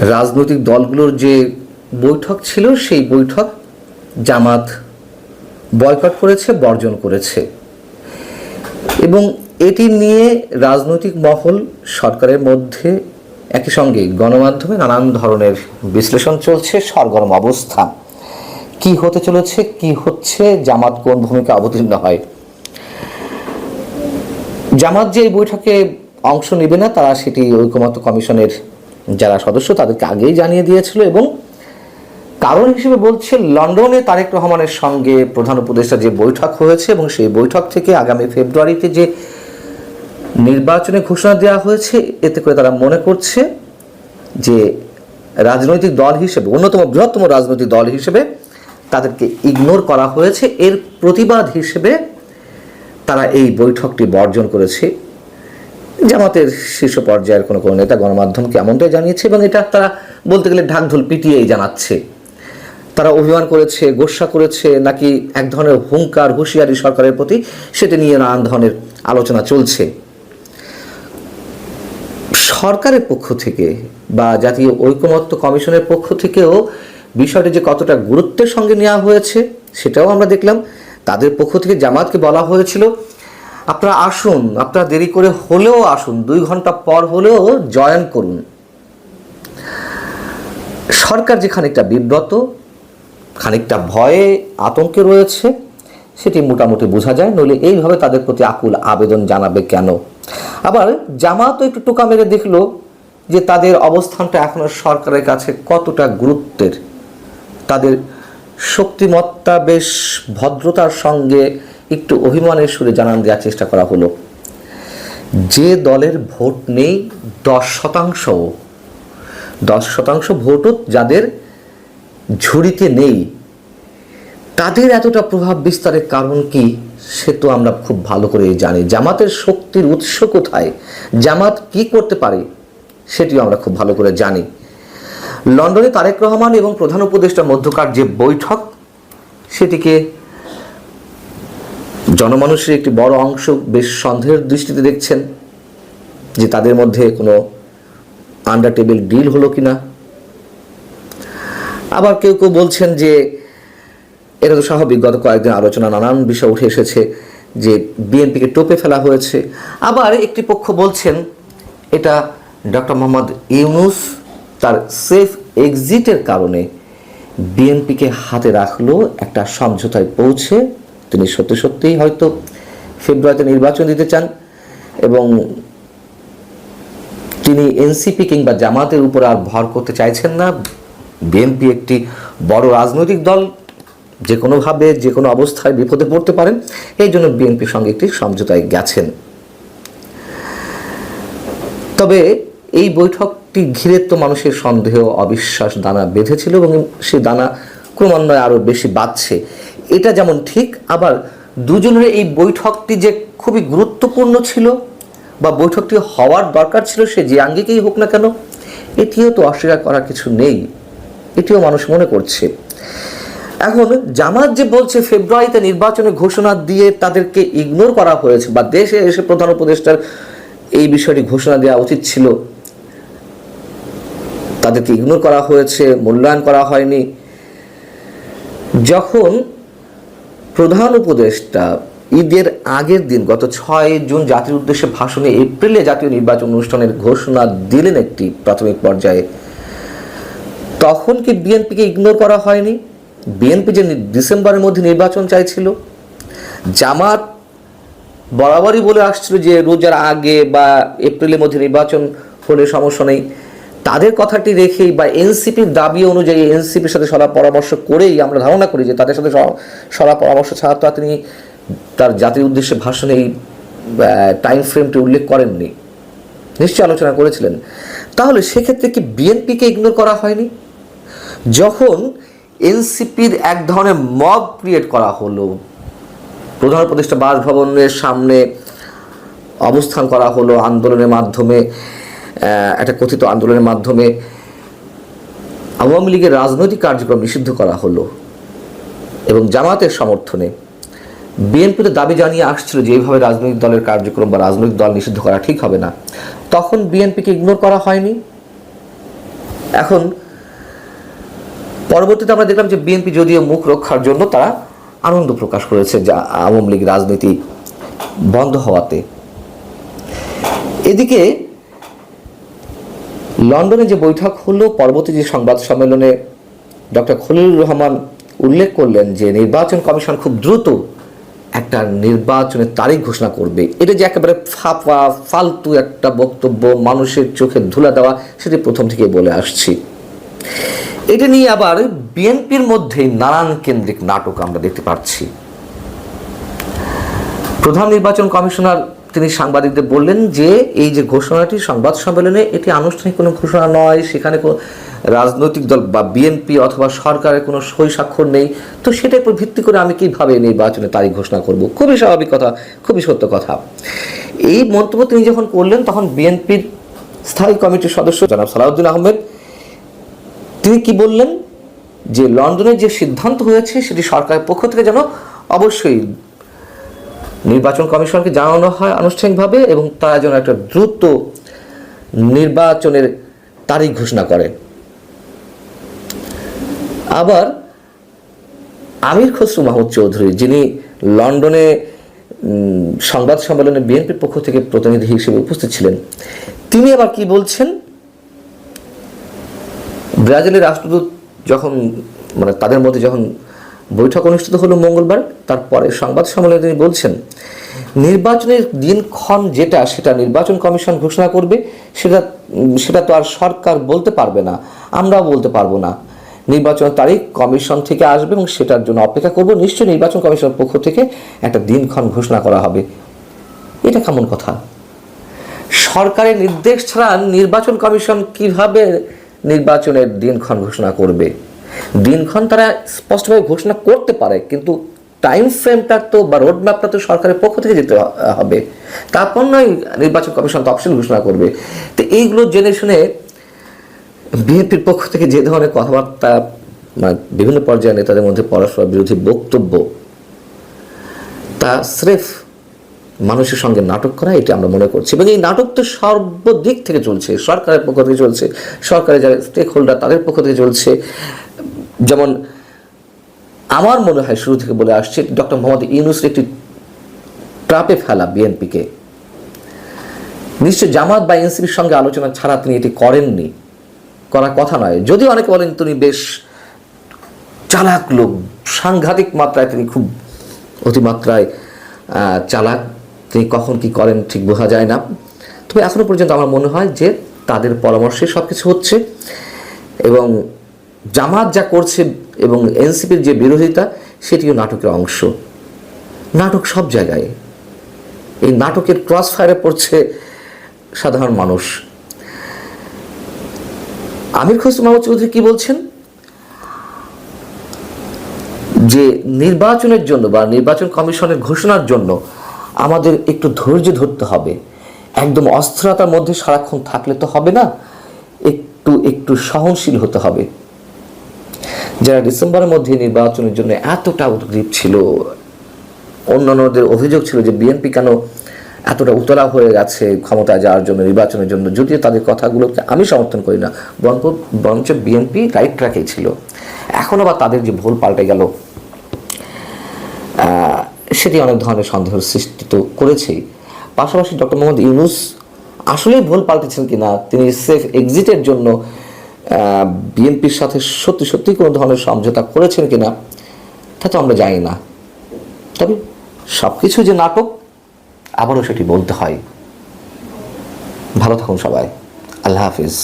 রাজনৈতিক দলগুলোর যে বৈঠক ছিল, সেই বৈঠক জামাত বয়কট করেছে, বর্জন করেছে। এবং এটি নিয়ে রাজনৈতিক মহল সরকারের মধ্যে একই সঙ্গে গণমাধ্যমে নানান ধরনের বিশ্লেষণ চলছে, সরগরম অবস্থা। কি হতে চলেছে, কি হচ্ছে, জামাত কোন ভূমিকা অবতীর্ণ হয়? জামাত যে বৈঠকে অংশ নেবে না, তারা সেটি ঐকমত্য কমিশনের যারা সদস্য তাদেরকে আগেই জানিয়ে দিয়েছিল এবং কারণ হিসেবে বলছে, লন্ডনে তারেক রহমানের সঙ্গে প্রধান উপদেষ্টা যে বৈঠক হয়েছে এবং সেই বৈঠক থেকে আগামী ফেব্রুয়ারিতে যে নির্বাচনে ঘোষণা দেওয়া হয়েছে, এতে করে তারা মনে করছে যে রাজনৈতিক দল হিসেবে, অন্যতম বৃহত্তম রাজনৈতিক দল হিসেবে তাদেরকে ইগনোর করা হয়েছে। এর প্রতিবাদ হিসেবে তারা এই বৈঠকটি বর্জন করেছে। জামাতের শীর্ষ পর্যায়ের কোনো কোনো নেতা গণমাধ্যমকে এমনটাই জানিয়েছে এবং এটা তারা বলতে গেলে ঢাকঢোল পিটিয়েই জানাচ্ছে। তারা অভিমান করেছে, গোসা করেছে, নাকি এক ধরনের হুঙ্কার হুঁশিয়ারি সরকারের প্রতি সেটা নিয়ে নানান ধরনের আলোচনা চলছে। সরকারের পক্ষ থেকে বা জাতীয় ঐকমত্য কমিশনের পক্ষ থেকেও বিষয়টি যে কতটা গুরুত্বের সঙ্গে নেওয়া হয়েছে সেটাও আমরা দেখলাম। তাদের পক্ষ থেকে জামাতকে বলা হয়েছিল আপনারা আসুন, আপনারা দেরি করে হলেও আসুন, দুই ঘণ্টা পর হলেও জয়েন করুন। সরকার যে খানিকটা বিব্রত, খানিকটা ভয়ে আতঙ্কে রয়েছে, সেটি মোটামুটি বোঝা যায়, নইলে এইভাবে তাদের প্রতি আকুল আবেদন জানাবে কেন? আবার জামাতও একটু টোকা মেরে দেখল যে তাদের অবস্থানটা এখনও সরকারের কাছে কতটা গুরুত্বের। তাদের শক্তিমত্তা, বেশ ভদ্রতার সঙ্গে একটু অভিমানের সুরে জানান দেওয়ার চেষ্টা করা হলো। যে দলের ভোট নেই, দশ শতাংশ। দশ শতাংশ ভোটও যাদের ঝুড়িতে নেই, তাদের এতটা প্রভাব বিস্তারের কারণ কি, সে তো আমরা খুব ভালো করে জানি। জামাতের শক্তির উৎস কোথায়? জামাত কি করতে পারে, সেটিও আমরা খুব ভালো করে জানি। লন্ডনে তারেক রহমান এবং প্রধান উপদেষ্টার মধ্যকার যে বৈঠক, সেটিকে জনমানুষের একটি বড় অংশ বেশ সন্দেহের দৃষ্টিতে দেখছেন যে তাদের মধ্যে কোনো আন্ডার টেবিল ডিল হলো কিনা। আবার কেউ কেউ বলছেন যে এটা তো স্বাভাবিক, গত কয়েকদিন আলোচনা নানান বিষয় উঠে এসেছে যে বিএনপিকে টোপে ফেলা হয়েছে। আবার একটি পক্ষ বলছেন, এটা ডক্টর মোহাম্মদ ইউনুস তার সেফ এক্সিটের কারণে বিএনপিকে হাতে রাখল, একটা সমঝোতায় পৌঁছে তিনি সত্যি সত্যিই হয়তো ফেব্রুয়ারিতে নির্বাচন দিতে চান এবং তিনি এনসিপি কিংবা জামাতের উপর আর ভর করতে চাইছেন না। বিএনপি একটি বড় রাজনৈতিক দল, যে কোনোভাবে, যে কোনো অবস্থায় বিপদে পড়তে পারেন। এই জন্য বিএনপির সঙ্গে একটি সমঝোতায় গেছেন। তবে এই বৈঠকটি ঘিরে তো মানুষের সন্দেহ, অবিশ্বাস, দানা বেঁধেছিল এবং সে দানা ক্রমান্বয়ে আরও বেশি বাড়ছে। এটা যেমন ঠিক, আবার দুজনের এই বৈঠকটি যে খুবই গুরুত্বপূর্ণ ছিল বা বৈঠকটি হওয়ার দরকার ছিল সে যে আঙ্গিকেই হোক না কেন, এটিও তো অস্বীকার করার কিছু নেই। এটিও মানুষ মনে করছে। এখন জামাত যে বলছে ফেব্রুয়ারিতে নির্বাচনে ঘোষণা দিয়ে তাদেরকে ইগনোর করা হয়েছে বা দেশে এসে প্রধান উপদেষ্টার এই বিষয়টি ঘোষণা দেওয়া উচিত ছিল, তাদেরকে ইগনোর করা হয়েছে, মূল্যায়ন করা হয়নি। যখন প্রধান উপদেষ্টা ঈদের আগের দিন গত ছয় জুন জাতির উদ্দেশ্যে ভাষণে এপ্রিলে জাতীয় নির্বাচন অনুষ্ঠানের ঘোষণা দিলেন একটি প্রাথমিক পর্যায়ে। তখন কি বিএনপিকে ইগনোর করা হয়নি? বিএনপি যে ডিসেম্বরের মধ্যে নির্বাচন চাইছিল, জামাত বরাবরই বলে আসছিল যে রোজার আগে বা এপ্রিলের মধ্যে নির্বাচন হলে সমস্যা নেই। তাদের কথাটি রেখেই বা এনসিপির দাবি অনুযায়ী এনসিপির সাথে সলা পরামর্শ করেই আমরা ধারণা করি যে তাদের সাথে সলা পরামর্শ ছাড়া তো তিনি তার জাতির উদ্দেশ্যে ভাষণে এই টাইম ফ্রেমটি উল্লেখ করেননি। নিশ্চয় আলোচনা করেছিলেন। তাহলে সেক্ষেত্রে কি বিএনপিকে ইগনোর করা হয়নি? যখন এনসিপির এক ধরনের মব ক্রিয়েট করা হলো, প্রধান উপদেষ্টা বাসভবনের সামনে অবস্থান করা হলো আন্দোলনের মাধ্যমে একটা কথিত আন্দোলনের মাধ্যমে আওয়ামী লীগের রাজনৈতিক কার্যক্রম নিষিদ্ধ করা হলো এবং জামাতের সমর্থনে বিএনপি তো দাবি জানিয়ে আসছিল যে এইভাবে রাজনৈতিক দলের কার্যক্রম বা রাজনৈতিক দল নিষিদ্ধ করা ঠিক হবে না। তখন বিএনপিকে ইগনোর করা হয়নি। এখন পরবর্তীতে আমরা দেখলাম যে বিএনপি যদিও মুখ রক্ষার জন্য তারা আনন্দ প্রকাশ করেছে যা আওয়ামী লীগ রাজনীতি বন্ধ হওয়াতে। এদিকে লন্ডনে যে বৈঠক হলো, পরবর্তী যে সংবাদ সম্মেলনে ডক্টর খলিলুর রহমান উল্লেখ করলেন যে নির্বাচন কমিশন খুব দ্রুত একটা নির্বাচনের তারিখ ঘোষণা করবে। এটা যে একেবারে ফাঁপা ফালতু একটা বক্তব্য, মানুষের চোখে ধুলা দেওয়া, সেটি প্রথম থেকে বলে আসছি। এটা নিয়ে আবার বিএনপির মধ্যে নানান কেন্দ্রিক নাটক আমরা দেখতে পাচ্ছি। প্রধান নির্বাচন কমিশনার তিনি সাংবাদিকদের বললেন যে, এই যে ঘোষণাটি সংবাদ সম্মেলনে এটি আনুষ্ঠানিক কোনো ঘোষণা নয়, সেখানে কোনো রাজনৈতিক দল বা বিএনপি অথবা সরকারের কোনো সই স্বাক্ষর নেই। তো সেটার উপর ভিত্তি করে আমি কীভাবে নির্বাচনের তারিখ ঘোষণা করব? খুবই স্বাভাবিক কথা, খুবই সত্য কথা। এই মন্তব্য তিনি যখন করলেন, তখন বিএনপির স্থায়ী কমিটির সদস্য জনাব সালাউদ্দিন আহমেদ, তিনি কি বললেন? যে লন্ডনের যে সিদ্ধান্ত হয়েছে, সেটি সরকারের পক্ষ থেকে যেন অবশ্যই নির্বাচন কমিশনকে জানানো হয় আনুষ্ঠানিকভাবে এবং তারা যেন একটা দ্রুত নির্বাচনের তারিখ ঘোষণা করে। আবার আমির খসরু মাহমুদ চৌধুরী, যিনি লন্ডনে সংবাদ সম্মেলনে বিএনপির পক্ষ থেকে প্রতিনিধি হিসেবে উপস্থিত ছিলেন, তিনি আবার কি বলছেন? ব্রাজিলের রাষ্ট্রদূত যখন মানে তাদের মধ্যে যখন বৈঠক অনুষ্ঠিত হলো মঙ্গলবার, তারপরে সংবাদ সম্মেলনে তিনি বলছেন, নির্বাচনের দিনক্ষণ যেটা সেটা নির্বাচন কমিশন ঘোষণা করবে, সেটা সেটা তো আর সরকার বলতে পারবে না, আমরাও বলতে পারব না। নির্বাচন তারিখ কমিশন থেকে আসবে এবং সেটার জন্য অপেক্ষা করব, নিশ্চয়ই নির্বাচন কমিশনের পক্ষ থেকে একটা দিনক্ষণ ঘোষণা করা হবে। এটা কেমন কথা? সরকারের নির্দেশ ছাড়া নির্বাচন কমিশন কীভাবে নির্বাচনের দিনক্ষণ ঘোষণা করবে? দিনক্ষণ তারা স্পষ্টভাবে ঘোষণা করতে পারে, কিন্তু টাইম ফ্রেমটা তো বা রোড ম্যাপটা তো সরকারের পক্ষ থেকে যেতে হবে। তারপর নয় নির্বাচন কমিশন তফসিল ঘোষণা করবে। তো এইগুলো জেনে শুনে বিএনপির পক্ষ থেকে যে ধরনের কথাবার্তা মানে বিভিন্ন পর্যায়ে নেতাদের মধ্যে পরস্পর বিরোধী বক্তব্য, তা স্রেফ মানুষের সঙ্গে নাটক করা, এটা আমরা মনে করছি। এবং এই নাটক তো সর্বদিক থেকে চলছে, সরকারের পক্ষ থেকে চলছে, সরকারের যারা স্টেক হোল্ডার তাদের পক্ষ থেকে চলছে। যেমন আমার মনে হয় শুরু থেকে বলে আসছে, ডক্টর মোহাম্মদ ইউনুসের একটি ট্রাপে ফেলা বিএনপিকে। নিশ্চয় জামাত বা এনসিপির সঙ্গে আলোচনা ছাড়া তিনি এটি করেননি, করার কথা নয়। যদি অনেকে বলেন তিনি বেশ চালাক লোক, সাংঘাতিক মাত্রায় তিনি খুব অতিমাত্রায় চালাক। তিনি কখন কি করেন ঠিক বোঝা যায় না। তবে এখনও পর্যন্ত আমার মনে হয় যে তাদের পরামর্শে সব কিছু হচ্ছে এবং জামাত যা করছে এবং এনসিপির যে বিরোধিতা, সেটিও নাটকের অংশ। নাটক সব জায়গায়। এই নাটকের ক্রস ফায়ারে পড়ছে সাধারণ মানুষ। আমির খসরু মাহমুদ চৌধুরী কি বলছেন? যে নির্বাচনের জন্য বা নির্বাচন কমিশনের ঘোষণার জন্য আমাদের একটু ধৈর্য ধরতে হবে। একদম অস্থিরতার মধ্যে সারাক্ষণ থাকলে তো হবে না। একটু একটু সহনশীল হতে হবে। যারা ডিসেম্বরের মধ্যে নির্বাচনের জন্য এতটা উদ্গ্রীব ছিল, অন্যান্যদের অভিযোগ ছিল যে বিএনপি কেন এতটা উতলা হয়ে গেছে ক্ষমতায় যাওয়ার জন্য, নির্বাচনের জন্য, যদিও তাদের কথাগুলোকে আমি সমর্থন করি না, বরং বরঞ্চ বিএনপি রাইট ট্র্যাকেই ছিল। এখন আবার তাদের যে ভুল পাল্টে গেল সেটি অনেক ধরনের সন্দেহের সৃষ্টি তো করেছেই। পাশাপাশি ডক্টর মোহাম্মদ ইউনুস আসলেই ভুল পাল্টেছেন কিনা, তিনি সেফ এক্সিটের জন্য বিএনপির সাথে সত্যি সত্যি কোনো ধরনের সমঝোতা করেছেন কিনা তা তো আমরা জানি না। তবে সব কিছু যে নাটক, আবারও সেটি বলতে হয়। ভালো থাকুন সবাই। আল্লাহ হাফিজ।